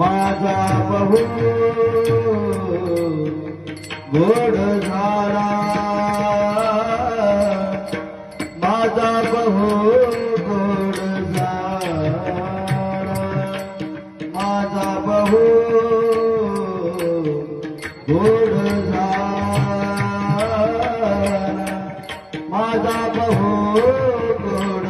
माझा बहू. गोड झाला. माझा बहू गोड झाला. माझा बहू गोड झाला. माझा बहू गोड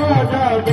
वाजा